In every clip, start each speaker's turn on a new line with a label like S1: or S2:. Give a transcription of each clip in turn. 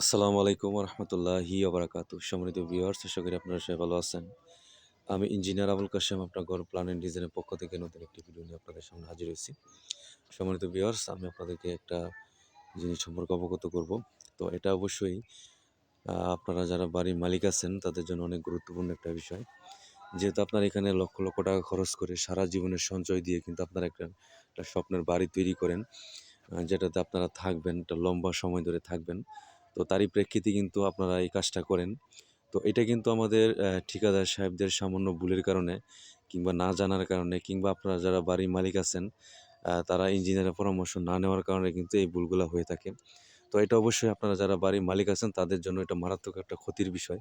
S1: আসসালামু আলাইকুম রহমতুল্লাহি ওবরাকাতু সম্মানিত ভিউয়ার্স, আশা করি আপনারা সবাই ভালো আছেন। আমি ইঞ্জিনিয়ার আবুল কাশেম, আপনার ঘর প্ল্যান অ্যান্ড ডিজাইনের পক্ষ থেকে নতুন একটি ভিডিও নিয়ে আপনাদের সামনে হাজির হয়েছি। সম্মানিত ভিউয়ার্স, আমি আপনাদেরকে একটা জিনিস সম্পর্কে অবগত করব। তো এটা অবশ্যই আপনারা যারা বাড়ির মালিক আছেন, তাদের জন্য অনেক গুরুত্বপূর্ণ একটা বিষয়। যেহেতু আপনার এখানে লক্ষ লক্ষ টাকা খরচ করে সারা জীবনের সঞ্চয় দিয়ে কিন্তু আপনারা একটা একটা স্বপ্নের বাড়ি তৈরি করেন যেটাতে আপনারা থাকবেন, একটা লম্বা সময় ধরে থাকবেন। তো তারই প্রেক্ষিতে কিন্তু আপনারা এই কাজটা করেন। তো এটা কিন্তু আমাদের ঠিকাদার সাহেবদের সামান্য ভুলের কারণে কিংবা না জানার কারণে কিংবা আপনারা যারা বাড়ির মালিক আছেন তারা ইঞ্জিনিয়ারের পরামর্শ না নেওয়ার কারণে কিন্তু এই ভুলগুলো হয়ে থাকে। তো এটা অবশ্যই আপনারা যারা বাড়ির মালিক আছেন, তাদের জন্য এটা মারাত্মক একটা ক্ষতির বিষয়।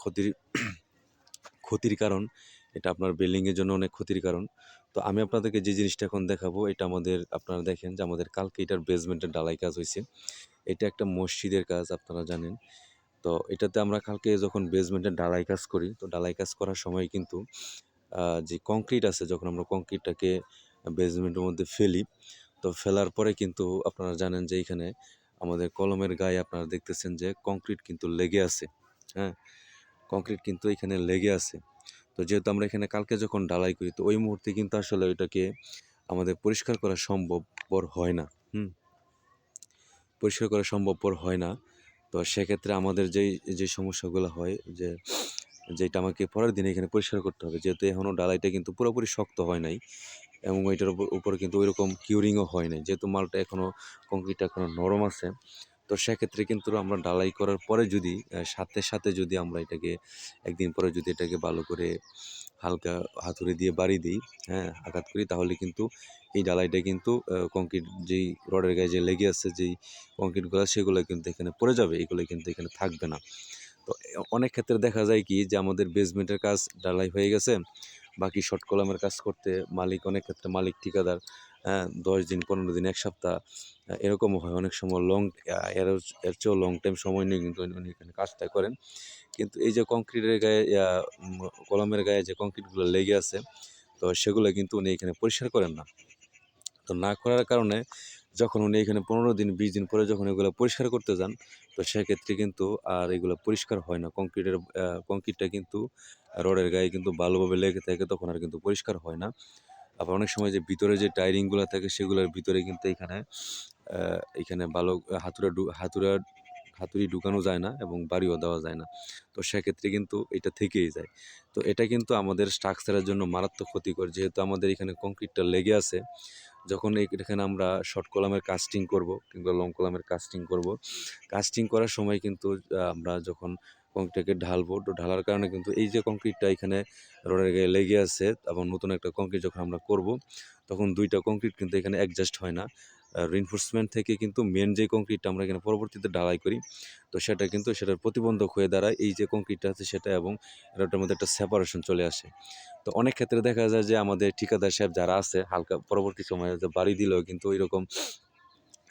S1: ক্ষতির ক্ষতির কারণ। এটা আপনার বিল্ডিংয়ের জন্য অনেক ক্ষতির কারণ। তো আমি আপনাদেরকে যে জিনিসটা এখন দেখাবো, এটা আমাদের, আপনারা দেখেন যে আমাদের কালকে এটার বেসমেন্টের ডালাই কাজ হয়েছে। এটা একটা মসজিদের কাজ, আপনারা জানেন। তো এটাতে আমরা কালকে যখন বেসমেন্টের ডালাই কাজ করি, তো ডালাই কাজ করার সময় কিন্তু যে কংক্রিট আছে, যখন আমরা কংক্রিটটাকে বেসমেন্টের মধ্যে ফেলি, তো ফেলার পরে কিন্তু আপনারা জানেন যে এখানে আমাদের কলমের গায়ে আপনারা দেখতেছেন যে কংক্রিট কিন্তু লেগে আছে হ্যাঁ? কংক্রিট কিন্তু এখানে লেগে আছে। তো যেহেতু আমরা এখানে কালকে যখন ডালাই করি, তো ওই মুহূর্তে কিন্তু আসলে ওইটাকে আমাদের পরিষ্কার করা সম্ভবপর হয় না। হুম? পরিষ্কার করা সম্ভবপর হয় না। তো সেক্ষেত্রে আমাদের যেই, যে সমস্যাগুলো হয়, যে, যেটা আমাকে পরের দিনে এখানে পরিষ্কার করতে হবে, যেহেতু এখনও ডালাইটা কিন্তু পুরোপুরি শক্ত হয় নাই এবং এটার উপর উপরে কিন্তু ওইরকম কিউরিংও হয় নাই। যেহেতু মালটা এখনও কংক্রিটটা এখনও নরম আছে তো সেক্ষেত্রে কিন্তু আমরা ডালাই করার পরে যদি সাথে সাথে যদি আমরা এটাকে একদিন পরে যদি এটাকে ভালো করে হালকা হাতুড়ি দিয়ে বাড়ি দিই হ্যাঁ আঘাত করি, তাহলে কিন্তু এই ডালাইটা কিন্তু কংক্রিট যেই রডের গায়ে যে লেগে আছে, যেই কংক্রিটগুলো, সেগুলো কিন্তু এখানে পড়ে যাবে, এগুলো কিন্তু এখানে থাকবে না। তো অনেক ক্ষেত্রে দেখা যায় কি যে আমাদের বেসমেন্টের কাজ ডালাই হয়ে গেছে, বাকি শর্ট কলামের কাজ করতে মালিক, অনেক ক্ষেত্রে মালিক ঠিকাদার দশ দিন, পনেরো দিন, এক সপ্তাহ এরকমও হয়। অনেক সময় লং এর এর চেয়েও লং টাইম সময় নিয়ে কিন্তু উনি- এখানে কাজটা করেন। কিন্তু এই যে কংক্রিটের গায়ে কলমের গায়ে যে কংক্রিটগুলো লেগে আছে, তো সেগুলো কিন্তু উনি এখানে পরিষ্কার করেন না। তো না করার কারণে যখন উনি এখানে পনেরো দিন, বিশ দিন পরে যখন এগুলো পরিষ্কার করতে যান, তো সেক্ষেত্রে কিন্তু আর এগুলো পরিষ্কার হয় না। কংক্রিটের কংক্রিটটা কিন্তু রডের গায়ে কিন্তু ভালোভাবে লেগে থাকে, তখন আর কিন্তু পরিষ্কার হয় না। আবার অনেক সময় যে ভিতরে যে টায়ারিংগুলো থাকে সেগুলোর ভিতরে কিন্তু এখানে এখানে ভালো হাতুড়া হাতুড়া, হাতুড়ি ঢুকানো যায় না এবং বাড়িও দেওয়া যায় না। তো সেক্ষেত্রে কিন্তু এটা থেকেই যায়। তো এটা কিন্তু আমাদের স্ট্রাকচারের জন্য মারাত্মক ক্ষতিকর। যেহেতু আমাদের এখানে কংক্রিটটা লেগে আছে, যখন এখানে আমরা শর্ট কলামের কাস্টিং করব কিংবা লং কলামের কাস্টিং করব কাস্টিং করার সময় কিন্তু আমরা যখন কংক্রিটটাকে ঢালবো। তো ঢালার কারণে কিন্তু এই যে কংক্রিটটা এখানে রডের গায়ে লেগে আছে এবং নতুন একটা কংক্রিট যখন আমরা করব, তখন দুইটা কংক্রিট কিন্তু এখানে অ্যাডজাস্ট হয় না। রিনফোর্সমেন্ট থেকে কিন্তু মেন যে কংক্রিটটা আমরা এখানে পরবর্তীতে ঢালাই করি, তো সেটা কিন্তু সেটার প্রতিবন্ধক হয়ে দাঁড়ায়। এই যে কংক্রিটটা আছে সেটা এবং এটার মধ্যে একটা সেপারেশন চলে আসে। তো অনেক ক্ষেত্রে দেখা যায় যে আমাদের ঠিকাদার সাহেব যারা আছে, হালকা পরবর্তী সময়ে বাড়ি দিলেও কিন্তু ওই রকম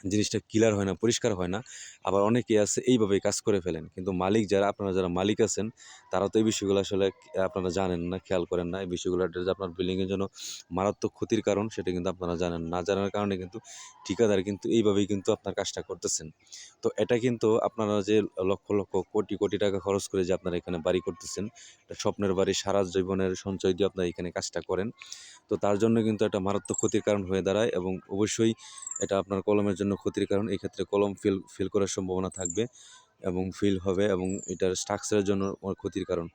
S1: জিনিসটা ক্লিয়ার হয় না, পরিষ্কার হয় না। আবার অনেকেই আছে এইভাবেই কাজ করে ফেলেন। কিন্তু মালিক যারা, আপনারা যারা মালিক আছেন, তারা তো এই বিষয়গুলো আসলে আপনারা জানেন না, খেয়াল করেন না। এই বিষয়গুলো যে আপনার বিল্ডিংয়ের জন্য মারাত্মক ক্ষতির কারণ, সেটা কিন্তু আপনারা জানেন না জানার কারণে কিন্তু ঠিকাদার কিন্তু এইভাবেই কিন্তু আপনার কাজটা করতেছেন। তো এটা কিন্তু আপনারা যে লক্ষ লক্ষ, কোটি কোটি টাকা খরচ করে যে আপনারা এখানে বাড়ি করতেছেন, এটা স্বপ্নের বাড়ি, সারা জীবনের সঞ্চয় দিয়ে আপনারা এখানে কাজটা করেন। তো তার জন্য কিন্তু একটা মারাত্মক ক্ষতির কারণ হয়ে দাঁড়ায় এবং অবশ্যই এটা আপনার কলমের জন্য ক্ষতির কারণ। এই ক্ষেত্রে কলম ফিল ফিল করার সম্ভাবনা থাকবে এবং ফিল হবে এবং এটার স্ট্রাকচারের জন্য ক্ষতির কারণ।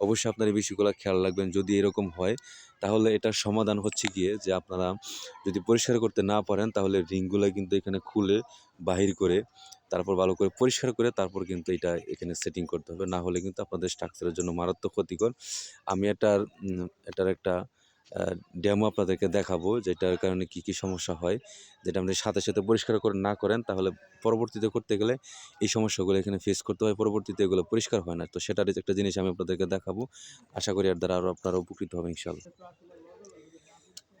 S1: অবশ্যই আপনার এই বিষয়গুলো খেয়াল রাখবেন। যদি এরকম হয়, তাহলে এটার সমাধান হচ্ছে গিয়ে যে আপনারা যদি পরিষ্কার করতে না পারেন, তাহলে রিংগুলো কিন্তু এখানে খুলে বাহির করে, তারপর ভালো করে পরিষ্কার করে তারপর কিন্তু এটা এখানে সেটিং করতে হবে। না হলে কিন্তু আপনাদের স্ট্রাকচারের জন্য মারাত্মক ক্ষতিকর। আমি এটার এটার একটা ডেমো আপনাদেরকে দেখাবো যেটার কারণে কি কি সমস্যা হয়। যেটা আপনি সাথে সাথে পরিষ্কার করে না করেন, তাহলে পরবর্তীতে করতে গেলে এই সমস্যাগুলো এখানে ফেস করতে হয়। পরবর্তীতে এগুলো পরিষ্কার হয় না। তো সেটার একটা জিনিস আমি আপনাদেরকে দেখাবো। আশা করি এর দ্বারা আরও আপনারা উপকৃত হবে ইনশাল্লাহ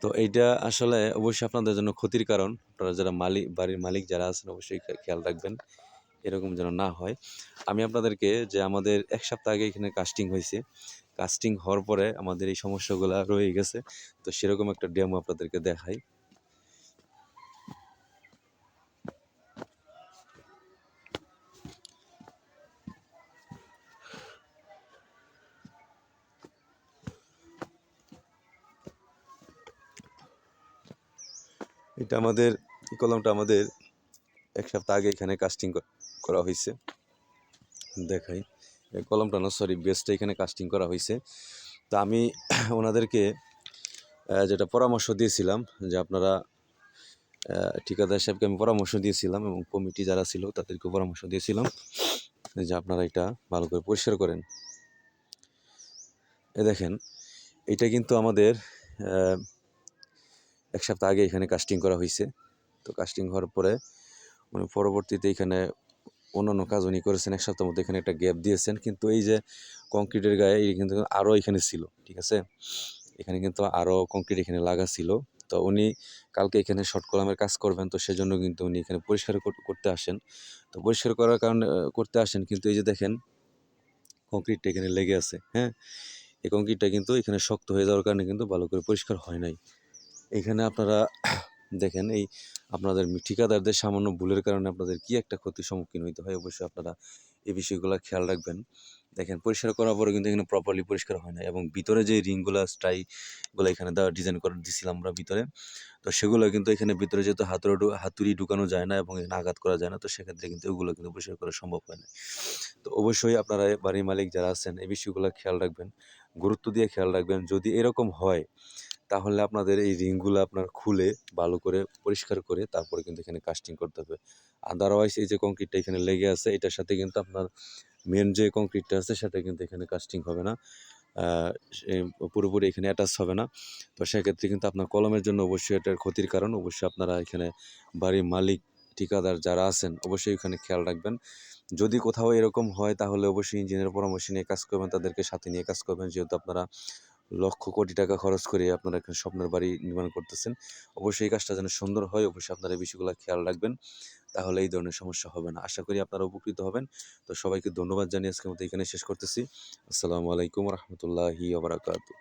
S1: তো এইটা আসলে অবশ্যই আপনাদের জন্য ক্ষতির কারণ। আপনারা যারা মালিক বাড়ির মালিক যারা আছেন, অবশ্যই খেয়াল রাখবেন। এরকম যেন না হয়। আমি আপনাদেরকে যে আমাদের এক সপ্তাহ আগে এখানে কাস্টিং হয়েছে কাস্টিং হওয়ার পরে আমাদের এই সমস্যাগুলো রয়ে গেছে। তো সেরকম একটা ডেমো আপনাদেরকে দেখাই। এটা আমাদের, এই কলমটা আমাদের এক সপ্তাহ আগে এখানে কাস্টিং করা হয়েছে। দেখাই। কলমটা না সরি বেসটা এখানে কাস্টিং করা হয়েছে তা আমি ওনাদেরকে যেটা পরামর্শ দিয়েছিলাম, যে আপনারা ঠিকাদার সাহেবকে আমি পরামর্শ দিয়েছিলাম এবং কমিটি যারা ছিল তাদেরকে পরামর্শ দিয়েছিলাম যে আপনারা এটা ভালো করে পরিষ্কার করেন। এ দেখেন, এটা কিন্তু আমাদের এক সপ্তাহ আগে এখানে কাস্টিং করা হয়েছে তো কাস্টিং হওয়ার পরে, উনি পরবর্তীতে এখানে অন্যান্য কাজ উনি করেছেন, এক সপ্তাহের মধ্যে এখানে একটা গ্যাপ দিয়েছেন। কিন্তু এই যে কংক্রিটের গায়ে, এই কিন্তু আরও এখানে ছিল, ঠিক আছে? এখানে কিন্তু আরও কংক্রিট এখানে লাগা ছিল। তো উনি কালকে এখানে শর্ট কলামের কাজ করবেন, তো সেজন্য কিন্তু উনি এখানে পরিষ্কার করতে আসেন। তো পরিষ্কার করার কারণে করতে আসেন, কিন্তু এই যে দেখেন, কংক্রিটটা এখানে লেগে আছে হ্যাঁ? এই কংক্রিটটা কিন্তু এখানে শক্ত হয়ে যাওয়ার কারণে কিন্তু ভালো করে পরিষ্কার হয় নাই। এখানে আপনারা দেখেন, এই আপনাদের ঠিকাদারদের সামান্য ভুলের কারণে আপনাদের কি একটা ক্ষতির সম্মুখীন হইতে হয়, অবশ্যই আপনারা এই বিষয়গুলো খেয়াল রাখবেন। দেখেন, পরিষ্কার করার পরে কিন্তু এখানে প্রপারলি পরিষ্কার হয় না এবং ভিতরে যে রিংগুলো স্ট্রাইগুলো এখানে দেওয়া ডিজাইন করে দিছিলাম আমরা ভিতরে, তো সেগুলো কিন্তু এখানে ভিতরে যেহেতু হাতুড়ি হাতুড়ি ঢুকানো যায় না এবং এখানে আঘাত করা যায় না, তো সেক্ষেত্রে কিন্তু ওগুলো কিন্তু পরিষ্কার করা সম্ভব হয় না তো অবশ্যই আপনারা বাড়ির মালিক যারা আছেন, এই বিষয়গুলো খেয়াল রাখবেন, গুরুত্ব দিয়ে খেয়াল রাখবেন। যদি এরকম হয় তাহলে আপনাদের এই রিংগুলো আপনার খুলে, ভালো করে পরিষ্কার করে তারপরে কিন্তু এখানে কাস্টিং করতে হবে। আদারওয়াইজ এই যে কংক্রিটটা এখানে লেগে আছে, এটার সাথে কিন্তু আপনার মেন যে কংক্রিটটা আছে, সেটা কিন্তু এখানে কাস্টিং হবে না। পুরোপুরি এখানে অ্যাটাচ হবে না। তো সেক্ষেত্রে কিন্তু আপনার কলমের জন্য অবশ্যই এটার ক্ষতির কারণ। অবশ্যই আপনারা এখানে বাড়ির মালিক, ঠিকাদার যারা আছেন, অবশ্যই এখানে খেয়াল রাখবেন। যদি কোথাও এরকম হয়, তাহলে অবশ্যই ইঞ্জিনিয়ার পরামর্শ নিয়ে কাজ করবেন, তাদেরকে সাথে নিয়ে কাজ করবেন। যেহেতু আপনারা লক্ষ কোটি টাকা খরচ করে আপনারা একটা স্বপ্নের বাড়ি নির্মাণ করতেছেন। অবশ্যই এই কাজটা যেন সুন্দর হয়, অবশ্যই আপনারা বিষয়গুলো খেয়াল রাখবেন। তাহলে এই ধরনের সমস্যা হবে না। আশা করি আপনারা উপকৃত হবেন। তো সবাইকে ধন্যবাদ জানিয়ে আজকের মতো এখানে শেষ করতেছি। আসসালামু আলাইকুম রহমতুল্লাহি আবরাকাতু